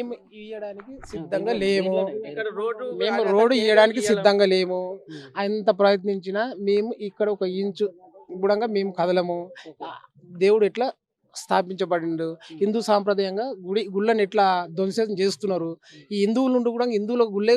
ఇవ్వడానికి సిద్ధంగా లేము. మేము రోడ్డు ఇవ్వడానికి. సిద్ధంగా లేము. ఎంత ప్రయత్నించినా మేము ఇక్కడ ఒక ఇంచు కూడా మేము కదలము. దేవుడు ఎట్లా స్థాపించబడిండు? హిందూ సాంప్రదాయంగా గుడి గుళ్ళని ఎట్లా ధ్వంసం చేస్తున్నారు? ఈ హిందువుల నుండి కూడా హిందువుల గుళ్ళే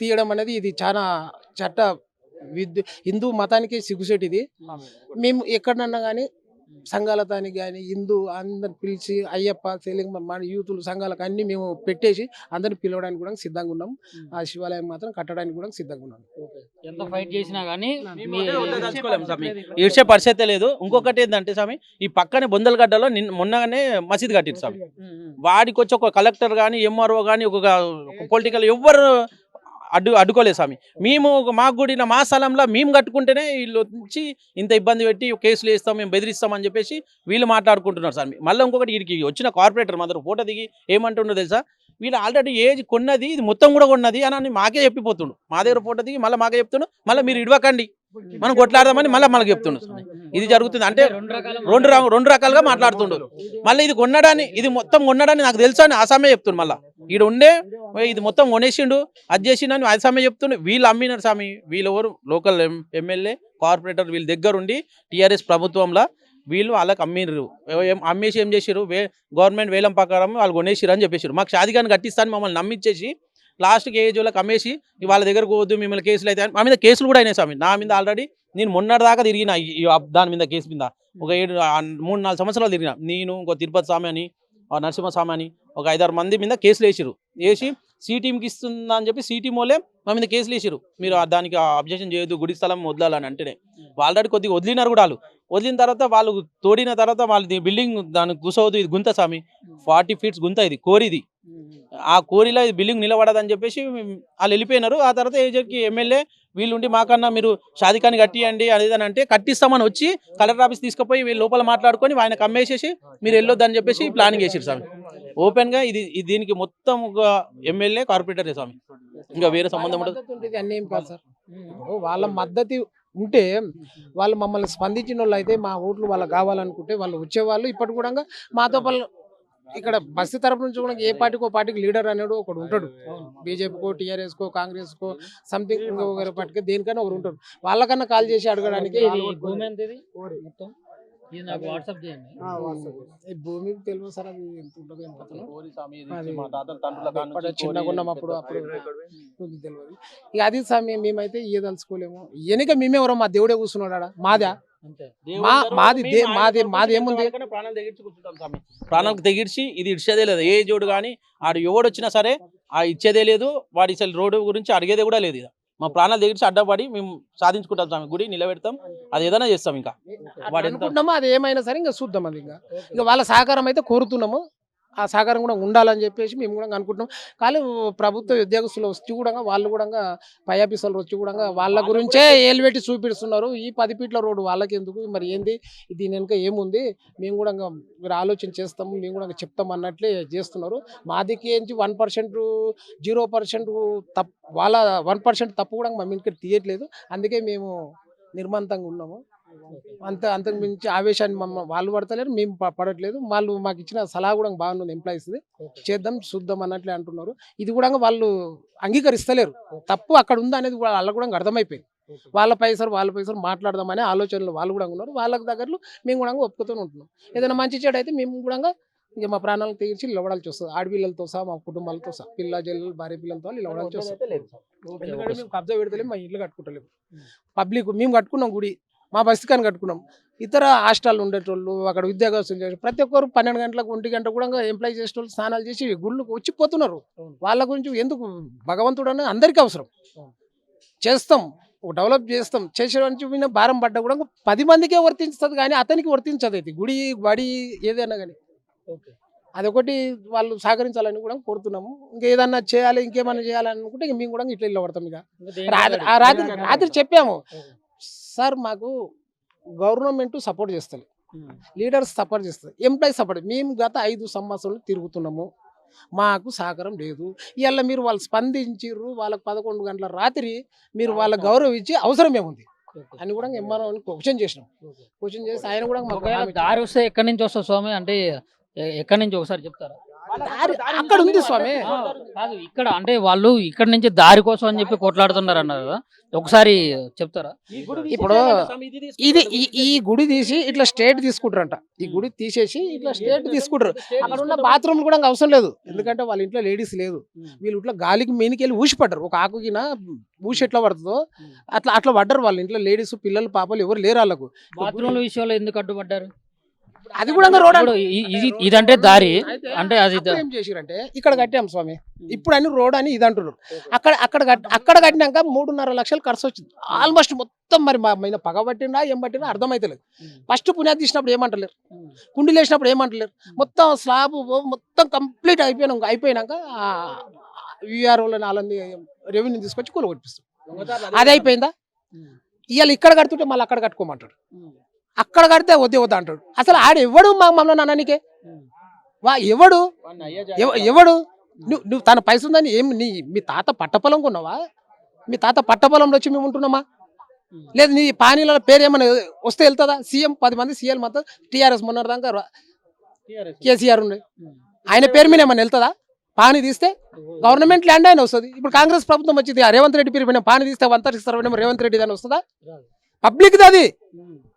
తీయడం అనేది ఇది చాలా చట్ట విద్య హిందూ మతానికి సిగ్గుసేటిది మేము ఎక్కడన్నా కానీ సంఘాలతానికి కానీ హిందూ అందరిని పిలిచి అయ్యప్ప సెలింగ్ మన యూతులు సంఘాలకు అన్ని మేము పెట్టేసి అందరిని పిలవడానికి కూడా సిద్ధంగా ఉన్నాం. ఆ శివాలయం మాత్రం కట్టడానికి కూడా సిద్ధంగా ఉన్నాం. ఎంత ఫైట్ చేసినా స్వామి. ఈడ్చే పరిస్థితే లేదు. ఇంకొకటి ఏంటంటే స్వామి ఈ పక్కనే బొందలగడ్డలో నిన్న మొన్ననే మసీద్ కట్టిరు స్వామి. వాడికి వచ్చి ఒక కలెక్టర్ కానీ ఎంఆర్ఓ కానీ ఒక పొలిటికల్ ఎవ్వరు అడ్డు అడ్డుకోలేదు స్వామి. మేము ఒక మా గుడిన మా స్థలంలో మేము కట్టుకుంటేనే వీళ్ళు వచ్చి ఇంత ఇబ్బంది పెట్టి కేసులు వేస్తాం మేము బెదిరిస్తాం అని చెప్పేసి వీళ్ళు మాట్లాడుకుంటున్నారు స్వామి. మళ్ళీ ఇంకొకటి వీడికి వచ్చిన కార్పొరేటర్ మాత్రం ఫోటో దిగి ఏమంటుండో తెలుసా? వీళ్ళు ఆల్రెడీ ఏజ్ కొన్నది ఇది మొత్తం కూడా కొన్నది అని అని మాకే చెప్పిపోతుండు. మా దగ్గర ఫోటో దిగి మళ్ళీ మాకే చెప్తుండు. మళ్ళీ మీరు ఇడవకండి. మనం కొట్లాడదామని మళ్ళీ మనకు చెప్తుండు ఇది జరుగుతుంది. అంటే రెండు రెండు రకాలుగా మాట్లాడుతుండు. మళ్ళీ ఇది కొన్నడాన్ని ఇది మొత్తం కొన్నడాన్ని నాకు తెలుసా అని ఆసామే చెప్తుండు మళ్ళీ. ఈడ ఉండే "ఓయ్ ఇది మొత్తం కొనేసిండు. అది చేసిండని ఆసామే చెప్తుండు. వీళ్ళు అమ్మినారు స్వామి. వీళ్ళు ఎవరు? లోకల్ ఎమ్మెల్యే కార్పొరేటర్ వీళ్ళ దగ్గర ఉండి టీఆర్ఎస్ ప్రభుత్వంలో వీళ్ళు వాళ్ళకి ఏం- అమ్మేసి ఏం చేసిర్రు? వే గవర్నమెంట్ వేలం ప్రకారం వాళ్ళు కొనేసిర్రు అని చెప్పేసారు మాకు షాదిగాని కట్టిస్తాను మమ్మల్ని నమ్మించేసి లాస్ట్కి ఏజ్ వాళ్ళకి అమ్మేసి "ఈ వాళ్ళ దగ్గరకు పోవద్దు మిమ్మల్ని కేసులు అయితే మా మీద కేసులు కూడా అయినాయి స్వామి. నా మీద ఆల్రెడీ నేను మొన్నటి దాకా తిరిగిన దాని మీద కేసు మీద. ఒక ఏడు మూడు నాలుగు సంవత్సరాలు తిరిగిన. నేను ఇంకో తిరుపతి స్వామి అని ఆ నరసింహ స్వామి అని ఒక ఐదారు మంది మీద కేసులు వేసిరు వేసి సి టీంకి ఇస్తుందా అని చెప్పి సి టీం వాళ్ళే మా మీద కేసులు వేసిరు మీరు ఆ దానికి అబ్జెక్షన్ చేయొద్దు గుడి స్థలం వదలాలని అంటేనే. ఆల్రెడీ కొద్దిగా వదిలినారు కూడా వాళ్ళు. వదిలిన తర్వాత వాళ్ళు తోడిన తర్వాత వాళ్ళు బిల్డింగ్ దానికి కూసవద్దు ఇది గుంత స్వామి. ఫార్టీ ఫీట్స్ గుంత ఇది కోరిది. ఆ కోరిలో ఇది బిల్డింగ్ నిలబడదని చెప్పేసి వాళ్ళు వెళ్ళిపోయినారు. ఆ తర్వాత ఏజెడ్కి ఎమ్మెల్యే వీళ్ళుండి మాకన్నా మీరు షాదికాని కట్టియండి అది అని అంటే కట్టిస్తామని వచ్చి కలెక్టర్ ఆఫీస్ తీసుకుపోయి వీళ్ళు లోపల మాట్లాడుకొని ఆయనకు అమ్మేసేసి మీరు వెళ్ళొద్దని చెప్పేసి ప్లానింగ్ చేసారు స్వామి. ఓపెన్గా ఇది ఇది దీనికి మొత్తం ఒక ఎమ్మెల్యే కార్పొరేటర్ స్వామి. ఇంకా వేరే సంబంధం ఉండదు. అన్నీ ఏం కాదు సార్ వాళ్ళ మద్దతు ఉంటే వాళ్ళు మమ్మల్ని స్పందించిన వాళ్ళు అయితే మా ఓట్లు వాళ్ళకి కావాలనుకుంటే వాళ్ళు వచ్చేవాళ్ళు. ఇప్పటి కూడా మాతో పాటు ఇక్కడ బస్సు తరపు నుంచి కూడా ఏ పార్టీకో పార్టీకి లీడర్ అనేవాడు ఒకడు ఉంటాడు. బీజేపీకో టీఆర్ఎస్కో కాంగ్రెస్కో సంథింగ్ ఇంకొక పార్టీకి దేనికైనా ఒకరు ఉంటారు. వాళ్ళకన్నా కాల్ చేసి అడగడానికి ఇది భూమి ఎంత ఇది మొత్తం? ఇది నాకు వాట్సాప్ చేయండి. ఈ భూమికి తెలియదు సార్ అది ఎంత ఉంటుందో చిన్నగా అప్పుడు పెద్ద అప్పుడు. పార్టీ. మీకు తెలియదు. ఇక అది సమయం మేమైతే ఇయ్యదలుచుకోలేము. వెనక మేమెవరో మా దేవుడే కూర్చున్నాడు మాదా? మా- దగ్గర మాది మాది- మాది ఏముంది? వరకనే ప్రాణాలు తెగించి కూర్చుంటాం స్వామి ప్రాణాలకు తెగించి ఇది ఇచ్చేదే లేదు. ఏ జోడు కానీ ఆడు ఎవడు వచ్చినా సరే ఆ ఇచ్చేదే లేదు. వాడి అసలు రోడ్డు గురించి అడిగేదే కూడా లేదు ఇక. మా ప్రాణాలు తెగించి అడ్డపడి మేము సాధించుకుంటాం స్వామి గుడి నిలబెడతాం. అది ఏదైనా చేస్తాం ఇంకా. వాడు అది ఏమైనా సరే ఇంకా చూద్దాం అది ఇంకా. ఇక వాళ్ళ సహకారం అయితే కోరుతున్నాము. ఆ సహకారం కూడా ఉండాలని చెప్పేసి మేము కూడా అనుకుంటున్నాం. కానీ ప్రభుత్వ ఉద్యోగస్తులు వచ్చి కూడా వాళ్ళు కూడా పై ఆఫీసర్లు వచ్చి కూడా వాళ్ళ గురించే ఏలు పెట్టి చూపిస్తున్నారు. ఈ పది ఫీట్ల రోడ్డు వాళ్ళకి ఎందుకు మరి ఏంది? దీని వెనుక ఏముంది? మేము కూడా ఇంకా మీరు ఆలోచన చేస్తాము మేము కూడా ఇంకా చెప్తాం అన్నట్లే చేస్తున్నారు. మాదికి ఏంటి వన్ పర్సెంట్ జీరో పర్సెంట్ తప్పు వాళ్ళ వన్ పర్సెంట్ తప్పు కూడా మా ఇంటికి తీయట్లేదు. అందుకే మేము నిర్మంతంగా ఉన్నాము. అంత అంతకు మించి ఆవేశాన్ని వాళ్ళు పడతలేరు మేము పడట్లేదు. వాళ్ళు మాకు ఇచ్చిన సలహా కూడా బాగుంది ఎంప్లాయీస్ చేద్దాం చూద్దాం అన్నట్లే అంటున్నారు. ఇది కూడా వాళ్ళు అంగీకరిస్తలేరు. తప్పు అక్కడ ఉంది అనేది కూడా వాళ్ళకు కూడా అర్థమైపోయింది. వాళ్ళ పైసలు వాళ్ళ పైసలు మాట్లాడదామనే ఆలోచనలు వాళ్ళు కూడా ఉన్నారు. వాళ్ళకి దగ్గరలో మేము కూడా ఒప్పుతూ ఉంటున్నాం. ఏదైనా మంచి చెడు అయితే మేము కూడా ఇక మా ప్రాణాలను తీర్చి నిలబడాల్సి వస్తుంది. ఆడపిల్లలతో సహా మా కుటుంబాలతో సహా. పిల్ల జల్లు భార్య పిల్లలతో నిలబడాల్సి వస్తుంది. ఎందుకంటే మేము కబ్జా పెడతలేము మా ఇల్లు కట్టుకుంటలేము పబ్లిక్ మేము కట్టుకున్నాం గుడి. మా బస్తికాన్ని కట్టుకున్నాం. ఇతర హాస్టల్ ఉండేటోళ్ళు అక్కడ ఉద్యోగస్తులు చేసే ప్రతి ఒక్కరు పన్నెండు గంటలకు ఒంటి గంట కూడా ఎంప్లాయ్ చేసేటోళ్ళు స్నానాలు చేసి గుళ్ళకు వచ్చిపోతున్నారు. వాళ్ళ గురించి ఎందుకు భగవంతుడు అనేది అందరికీ అవసరం. చేస్తాం డెవలప్ చేస్తాం. చేసేవానికి మీద భారం పడ్డా కూడా పది మందికే వర్తించుతుంది కానీ అతనికి వర్తించదు ఇది. గుడి బడి ఏదైనా కానీ. ఓకే. అదొకటి వాళ్ళు సహకరించాలని కూడా కోరుతున్నాము. ఇంకేదన్నా చేయాలి ఇంకేమైనా చేయాలని అనుకుంటే ఇంక మేము కూడా ఇట్లా ఇల్లు పడతాం ఇక. రాత్రి ఆ రాత్రి రాత్రి చెప్పాము. సార్ మాకు గవర్నమెంట్ సపోర్ట్ చేస్తుంది లీడర్స్ సపోర్ట్ చేస్తుంది ఎంప్లాయీస్ సపోర్ట్. మేము గత ఐదు సంవత్సరాలు తిరుగుతున్నాము. మాకు సహకారం లేదు. ఇవాళ మీరు వాళ్ళు స్పందించిర్రు వాళ్ళకి పదకొండు గంటల రాత్రి మీరు వాళ్ళ గౌరవించి అవసరం ఏముంది అని కూడా ఎంఆర్ఓ క్వశ్చన్ చేసినాం. క్వశ్చన్ చేసి ఆయన కూడా దారి వస్తే ఎక్కడి నుంచి వస్తుంది స్వామి? అంటే ఎక్కడి నుంచి ఒకసారి చెప్తారా? అక్కడ ఉంది స్వామి. కాదు ఇక్కడ అంటే వాళ్ళు ఇక్కడ నుంచి దారి కోసం అని చెప్పి కొట్లాడుతున్నారు అన్నారు కదా. ఒకసారి చెప్తారా? ఇప్పుడు ఇది ఈ- ఈ గుడి తీసి ఇట్లా స్టేట్ తీసుకుంటారంట. ఈ గుడి తీసేసి ఇట్లా స్టేట్ తీసుకుంటారు. అక్కడ ఉన్న బాత్రూమ్ కూడా అవసరం లేదు. ఎందుకంటే వాళ్ళ ఇంట్లో లేడీస్ లేదు. వీళ్ళు ఇట్లా గాలికి మీనికి వెళ్ళి ఊసి పడ్డారు ఒక ఆకుకిన ఊసి ఎట్లా పడుతుందో అట్లా అట్లా పడ్డారు. వాళ్ళ ఇంట్లో లేడీస్ పిల్లలు పాపలు ఎవరు లేరు వాళ్ళకు. బాత్రూమ్ల విషయంలో ఎందుకు అడ్డుపడ్డారు? అది కూడా రోడ్ ఇదంటే దారి. అంటే అది ఏం చేసిరంటే ఇక్కడ కట్టాం స్వామి. ఇప్పుడు అని రోడ్ అని ఇది అంటున్నారు. అక్కడ అక్కడ అక్కడ కట్టినాక మూడున్నర లక్షలు ఖర్చు వచ్చింది. ఆల్మోస్ట్ మొత్తం మరి మా మీద పగ పట్టిండా ఏం పట్టినా అర్థమైతలేదు. ఫస్ట్ పునాది తీసినప్పుడు ఏమంటలేరు. కుండీలు వేసినప్పుడు ఏమంటలేరు. మొత్తం స్లాబ్ మొత్తం కంప్లీట్ అయిపోయినాక అయిపోయినాక విఆర్ఓలని వాళ్ళని రెవెన్యూ తీసుకొచ్చి కూల కొట్టిస్తాం అది అయిపోయిందా? ఇవాళ ఇక్కడ కడుతుంటే మళ్ళీ అక్కడ కట్టుకోమంటాడు అక్కడ కడితే వద్దే వద్దా అంటాడు. అసలు ఆడ ఎవడు మా మమ్మల్ని అన్నానికే వా ఎవడు? ఎవ- ఎవడు? నువ్వు నువ్వు తన పైసలు ఉందని ఏం నీ మీ తాత పట్టపొలం కొన్నావా? మీ తాత పట్టపొలంలో వచ్చి మేము ఉంటున్నామా? లేదు నీ పానీల పేరు ఏమైనా వస్తే వెళ్తుందా? సీఎం పది మంది సీఎం మొత్తం టీఆర్ఎస్ మొన్నటి దాకా కేసీఆర్ ఉన్నాయి. ఆయన పేరు మీద ఏమైనా వెళ్తుందా? పానీ తీస్తే గవర్నమెంట్ ల్యాండ్ అయినా వస్తుంది. ఇప్పుడు కాంగ్రెస్ ప్రభుత్వం వచ్చింది రేవంత్ రెడ్డి పేరు మీద పానీ తీస్తే వంత ఇస్తారు రేవంత్ రెడ్డి దాని వస్తుందా? పబ్లిక్ అది.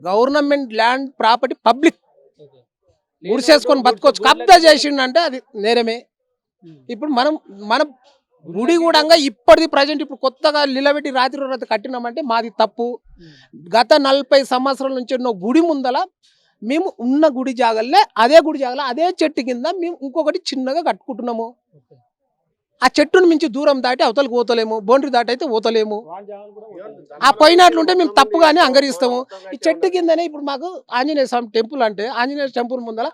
గవర్నమెంట్ ల్యాండ్ ప్రాపర్టీ పబ్లిక్ ఊడిసేసుకొని బతకొచ్చు. కబ్జా చేసిండంటే అది నేరమే. ఇప్పుడు మనం మనం గుడి కూడా ఇప్పటిది ప్రజెంట్ ఇప్పుడు కొత్తగా నిలబెట్టి రాత్రి రాత్రి కట్టినామంటే మాది తప్పు. గత నలభై సంవత్సరాల నుంచి ఉన్న గుడి ముందల మేము ఉన్న గుడి జాగల్లే అదే గుడి జాగల అదే చెట్టు కింద మేము ఇంకొకటి చిన్నగా కట్టుకుంటున్నాము. ఆ చెట్టును మించి దూరం దాటి అవతలకు పోతలేము బౌండరీ దాటి అయితే పోతలేము. ఆ పోయినట్లుంటే మేము తప్పుగానే అంగరిస్తాము ఈ చెట్టు కిందనే ఇప్పుడు మాకు ఆంజనేయ స్వామి టెంపుల్ అంటే ఆంజనేయ టెంపుల్ ముందర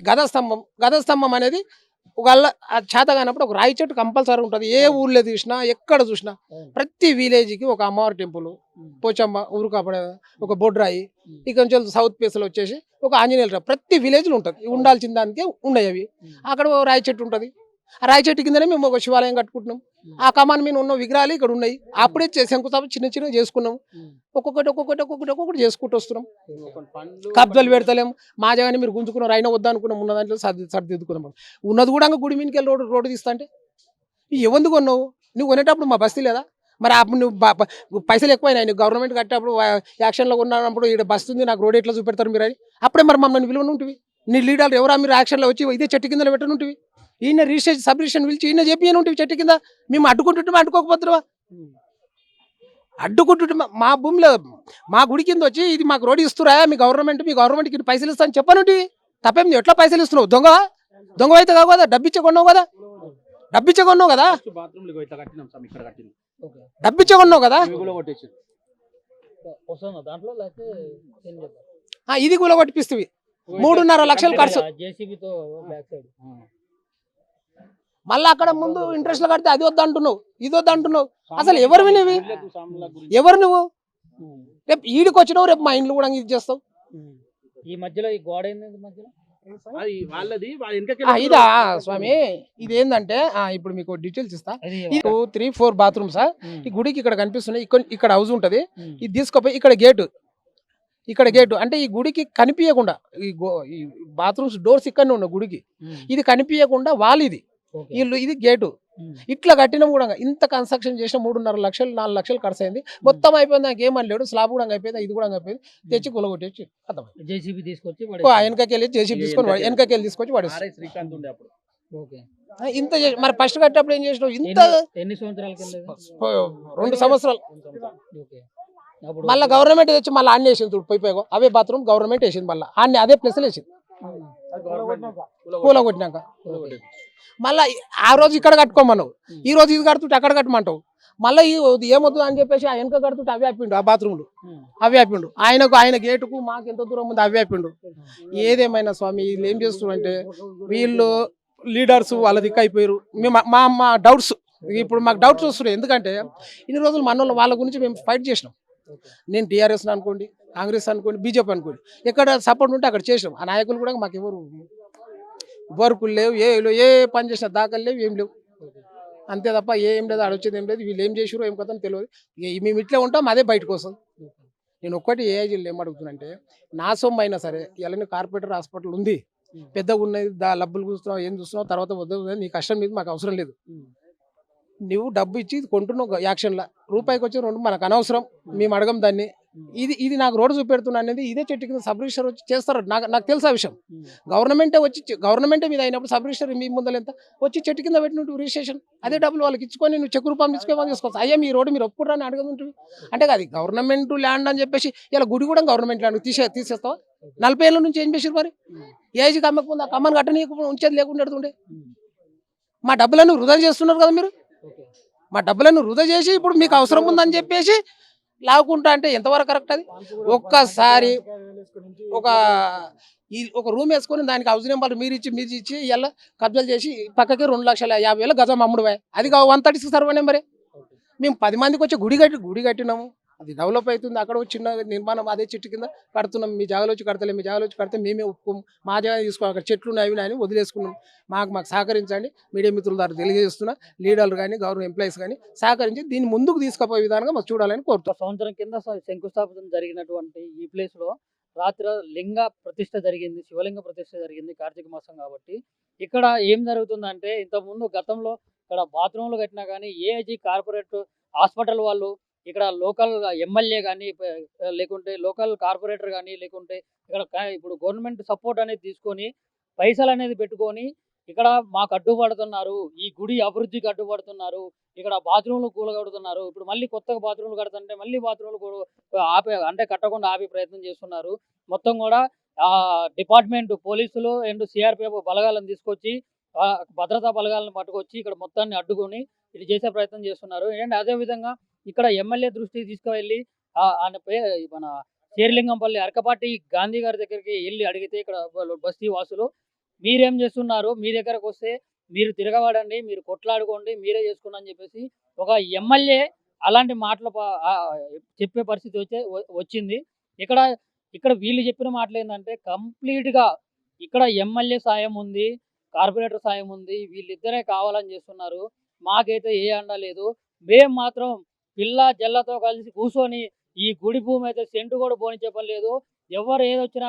గదస్తంభం. గదస్తంభం అనేది ఒకళ్ళ చేత కానప్పుడు ఒక రాయి చెట్టు కంపల్సరీ ఉంటుంది. ఏ ఊర్లో చూసినా ఎక్కడ చూసినా ప్రతి విలేజ్కి ఒక అమ్మవారి టెంపుల్. పోచమ్మ ఊరు కాపాడే ఒక బొడ్రాయి ఇక నుంచి సౌత్ ప్లేస్లో వచ్చేసి ఒక ఆంజనేయులు ప్రతి విలేజ్లో ఉంటుంది. ఉండాల్సిన దానికే ఉన్నాయి అవి అక్కడ రాయి చెట్టు ఉంటుంది. రాయి చెట్టు కిందనే మేము ఒక శివాలయం కట్టుకుంటున్నాం. ఆ కమాన్ మీద ఉన్న విగ్రహాలు ఇక్కడ ఉన్నాయి. అప్పుడే శంకుస్థాపన చిన్న చిన్న చేసుకున్నాం. ఒక్కొక్కటి ఒక్కొక్కటి ఒక్కొక్కటి ఒక్కొక్కటి చేసుకుంటూ వస్తున్నాం. కబ్జాలు పెడతలేము మా జగాని మీరు గుంజుకున్నారు. అయినా వద్దా అనుకున్నాం. ఉన్న దాంట్లో సర్ది సర్దిద్దుకున్నాం ఉన్నది కూడా గుడి మీదకి వెళ్ళి రోడ్డు రోడ్డు తీస్తా అంటే ఎవందుకు కొన్నావు? నువ్వు కొనేటప్పుడు మా బస్తీ లేదా? మరి అప్పుడు నువ్వు పైసలు ఎక్కువైనాయి. నువ్వు గవర్నమెంట్ కట్టేటప్పుడు యాక్షన్లో ఉన్నప్పుడు ఇక్కడ బస్ ఉంది. నాకు రోడ్ ఎట్లా చూపెడతారు మీరు అని. అప్పుడే మరి మమ్మల్ని విలువను ఉంటుంది నీ లీడర్లు ఎవరా? మీరు యాక్షన్లో వచ్చి ఇదే చెట్టు కింద పెట్టనుంటివి. ఈయన రిజిస్ట్రేషన్ సబ్ రిజిస్ట్రేషన్ పిలిచి ఈయన చెప్పి ఉంటుంది చెట్టు కింద మేము అడ్డుకుంటుంటే అడ్డుకోకపోతున్నావా? అడ్డుకుంటుంటే మా- భూమిలో మా గుడి కింద వచ్చి ఇది మాకు రోడ్ ఇస్తురా మీ గవర్నమెంట్ మీ గవర్నమెంట్కి ఇన్ని పైసలు ఇస్తా అని చెప్పనుంటి. తప్పేం ఎట్లా పైసలు ఇస్తున్నావు? దొంగ దొంగ అయితే కావు కదా? డబ్బిచ్చే కొన్నావు కదా? డబ్బిచ్చే కొన్నావు కదా? డబ్బిచ్చే కొన్నావు కదా? ఇది కూడా కొట్టిపిస్తుంది మూడున్నర లక్షలు ఖర్చు. జేసీబీతో బ్యాక్ సైడ్ మళ్ళీ అక్కడ ముందు ఇంట్రెస్ట్ కడితే అది వద్దు అంటున్నావు ఇది వద్దు అంటున్నావు అసలు ఎవరు వినేవి ఎవరు నువ్వు? రేపు ఈడికి వచ్చినావు రేపు మా ఇంట్లో కూడా ఇది చేస్తావు. ఈ మధ్యలో ఈ గోడ ఇదా స్వామి ఇది ఏంటంటే ఆ, ఇప్పుడు మీకు డీటెయిల్స్ ఇస్తా. Two three four bathrooms um, ఈ గుడికి ఇక్కడ కనిపిస్తున్నాయి ఇక్కడ ఇక్కడ హౌస్ ఉంటది. ఇది తీసుకుపోయి ఇక్కడ గేటు ఇక్కడ గేటు అంటే ఈ గుడికి కనిపించకుండా ఈ బాత్రూమ్స్ డోర్స్ ఇక్కడనే ఉన్నాయి గుడికి. ఇది కనిపించకుండా వాళ్ళు ఇది. వీళ్ళు ఇది గేటు. ఇట్లా కట్టిన కూడా ఇంత కన్స్ట్రక్షన్ చేసిన మూడున్నర లక్షలు నాలుగు లక్షలు ఖర్చు అయింది మొత్తం అయిపోయింది నాకు ఏమని లేడు స్లాబ్ కూడా అయిపోయింది ఇది కూడా అయిపోయింది. తెచ్చి కొలగొట్టేసి అర్థమైంది? జేసీబీ తీసుకొచ్చి వెనకకి వెళ్ళి జేసీ తీసుకొని వాడు- వెనకకి వెళ్ళి తీసుకొచ్చి వాడేస్తాడు శ్రీకాంత్ ఉండే అప్పుడు. ఓకే. ఇంత మరి ఫస్ట్ కట్టేటప్పుడు ఏం చేసినావు? ఇంత ఎన్ని సంవత్సరాల? రెండు సంవత్సరాలు. మళ్ళీ గవర్నమెంట్ తెచ్చి మళ్ళీ ఆన్ని వేసింది పోయి పోయి. అవే బాత్రూమ్ గవర్నమెంట్ వేసింది మళ్ళీ. ఆన్ని అదే ప్లేస్ వేసింది. కూల కొట్టినాక. మళ్ళీ ఆ రోజు ఇక్కడ కట్టుకోమన్నావు. ఈ రోజు ఇది కడుతుంటే అక్కడ కట్టమంటావు. మళ్ళీ ఏమొద్దు అని చెప్పేసి ఆ వెనక కడుతుంటే అవి ఆపిండు ఆ బాత్రూమ్లు అవి ఆపిండు ఆయనకు ఆయన గేటుకు మాకు ఎంత దూరం ఉంది అవి ఆపిండు ఏదేమైనా స్వామి వీళ్ళు ఏం చేస్తున్నారంటే వీళ్ళు లీడర్స్ వాళ్ళ దిక్కు అయిపోయారు. మేము మా మా డౌట్స్ ఇప్పుడు మాకు డౌట్స్ వస్తున్నాయి. ఎందుకంటే ఇన్ని రోజులు మన వాళ్ళు గురించి మేము ఫైట్ చేసినాం. నేను టీఆర్ఎస్ అనుకోండి కాంగ్రెస్ అనుకోండి బీజేపీ అనుకోండి ఎక్కడ సపోర్ట్ ఉంటే అక్కడ చేసినాం. ఆ నాయకులు కూడా మాకు ఎవరు వర్కులు లేవు ఏ లేవు, ఏ పని చేసిన దాఖలు లేవు ఏం లేవు. అంతే తప్ప ఏం లేదు అడొచ్చేది ఏం లేదు వీళ్ళు ఏం చేసారో ఏం కథ తెలియదు. మేము ఇట్లా ఉంటాం అదే బయటకు వస్తుంది నేను ఒక్కటి ఏ ఏజీలు ఏం అడుగుతున్నానంటే నా సొమ్ము అయినా సరే ఇలానే కార్పొరేటర్ హాస్పిటల్ ఉంది పెద్దగా ఉన్నది దా లబ్బులు చూస్తున్నావు ఏం చూస్తున్నావు తర్వాత వద్దు, నీ కష్టం మీద మాకు అవసరం లేదు. నువ్వు డబ్బు ఇచ్చి కొంటున్నావు యాక్షన్లో. రూపాయికి వచ్చి రెండు మనకు అనవసరం. మేము అడగం దాన్ని. ఇది ఇది నాకు రోడ్డు చూపెడుతున్నా అనేది ఇదే చెట్టు కింద సబ్ రిజిస్టర్ వచ్చి చేస్తారు. నాకు నాకు తెలుసు విషయం. గవర్నమెంటే వచ్చి గవర్నమెంటే మీద అయినప్పుడు సబ్ రిజిస్టర్ మీ ముందర ఎంత? వచ్చి చెట్టు కింద పెట్టినట్టు రిజిస్ట్రేషన్. అదే డబ్బులు వాళ్ళకి ఇచ్చుకొని నువ్వు చెక్ రూపం తీసుకోమని తీసుకోవచ్చు అయ్యా మీ రోడ్డు మీరు ఒప్పుకుంటారని అడగదుంటుంది అంటే అది గవర్నమెంట్ ల్యాండ్ అని చెప్పేసి ఇలా గుడి కూడా గవర్నమెంట్ ల్యాండ్ తీసే తీసేస్తావా? నలభై ఏళ్ళ నుంచి ఏం చేసారు మరి? ఏజ్కి అమ్మకముందు ఆ కమ్మని కట్టనీయకుండా ఉంచేది లేకుండా పెడుతుండే మా డబ్బులను వృధా చేస్తున్నారు కదా మీరు? మా డబ్బులను వృధా చేసి ఇప్పుడు మీకు అవసరం ఉందని చెప్పేసి లాగుకుంటా అంటే ఎంతవరకు కరెక్ట్ అది? ఒక్కసారి ఒక ఈ ఒక రూమ్ వేసుకొని దానికి హౌస్ నెంబర్ మీరు ఇచ్చి మీరు ఇచ్చి ఇలా కబ్జాలు చేసి పక్కకి రెండు లక్షల యాభై వేల గజం అమ్ముడు పోయి. అది వన్ థర్టీ సిక్స్ సర్వే నెంబరే. మేము పది మందికి వచ్చి గుడి కట్టి గుడి కట్టినాము. అది డెవలప్ అవుతుంది. అక్కడ ఒక చిన్న నిర్మాణం అదే చెట్టు కింద కడుతున్నాం. మీ జాగాలో వచ్చి కడతలే మీ జాగాలో వచ్చి కడితే మేమే ఒప్పుకోము. మా జాగా తీసుకోవాలి అక్కడ చెట్లు ఉన్నాయి అని వదిలేసుకున్నాం. మాకు మాకు సహకరించండి. మీడియా మిత్రుల ద్వారా తెలియజేస్తున్నా లీడర్లు కానీ గవర్నమెంట్ ఎంప్లాయీస్ కానీ సహకరించి దీన్ని ముందుకు తీసుకుపోయే విధానంగా మాకు చూడాలని కోరుతాం సంవత్సరం కింద శంకుస్థాపన జరిగినటువంటి ఈ ప్లేస్లో రాత్రి లింగ ప్రతిష్ట జరిగింది. శివలింగ ప్రతిష్ట జరిగింది కార్తీక మాసం కాబట్టి. ఇక్కడ ఏం జరుగుతుందంటే ఇంతకుముందు గతంలో ఇక్కడ బాత్రూమ్లు కట్టినా కానీ ఏఐజీ కార్పొరేట్ హాస్పిటల్ వాళ్ళు ఇక్కడ లోకల్ ఎమ్మెల్యే కానీ లేకుంటే లోకల్ కార్పొరేటర్ కానీ లేకుంటే ఇక్కడ ఇప్పుడు గవర్నమెంట్ సపోర్ట్ అనేది తీసుకొని పైసలు అనేది పెట్టుకొని ఇక్కడ మాకు అడ్డుపడుతున్నారు. ఈ గుడి అభివృద్ధికి అడ్డుపడుతున్నారు. ఇక్కడ బాత్రూమ్లు కూలగొడుతున్నారు. ఇప్పుడు మళ్ళీ కొత్తగా బాత్రూమ్లు కడుతుంటే మళ్ళీ బాత్రూమ్లు కూడా ఆపే అంటే కట్టకుండా ఆపే ప్రయత్నం చేస్తున్నారు. మొత్తం కూడా ఆ డిపార్ట్మెంట్ పోలీసులు అండ్ సిఆర్పిఎఫ్ బలగాలను తీసుకొచ్చి భద్రతా బలగాలను పట్టుకొచ్చి ఇక్కడ మొత్తాన్ని అడ్డుకొని ఇది చేసే ప్రయత్నం చేస్తున్నారు. అండ్ అదే విధంగా ఇక్కడ ఎమ్మెల్యే దృష్టికి తీసుకువెళ్ళి ఆ ఆయన పే మన శేర్లింగంపల్లి అరకపాటి గాంధీ గారి దగ్గరికి వెళ్ళి అడిగితే ఇక్కడ బస్తీ వాసులు మీరేం చేస్తున్నారు? మీ దగ్గరకు వస్తే మీరు తిరగబడండి మీరు కొట్లాడుకోండి మీరే చేసుకోండి అని చెప్పేసి ఒక ఎమ్మెల్యే అలాంటి మాటలు చెప్పే పరిస్థితి వచ్చే వచ్చింది. ఇక్కడ ఇక్కడ వీళ్ళు చెప్పిన మాటలు ఏంటంటే కంప్లీట్గా ఇక్కడ ఎమ్మెల్యే సాయం ఉంది కార్పొరేటర్ సాయం ఉంది వీళ్ళిద్దరే కావాలని చేస్తున్నారు మాకైతే ఏ అండ లేదు మేము మాత్రం పిల్ల జల్లతో కలిసి కూర్చొని ఈ గుడి భూమి అయితే సెంటు కూడా పోని చెప్పలేదు ఎవరు ఏదొచ్చినా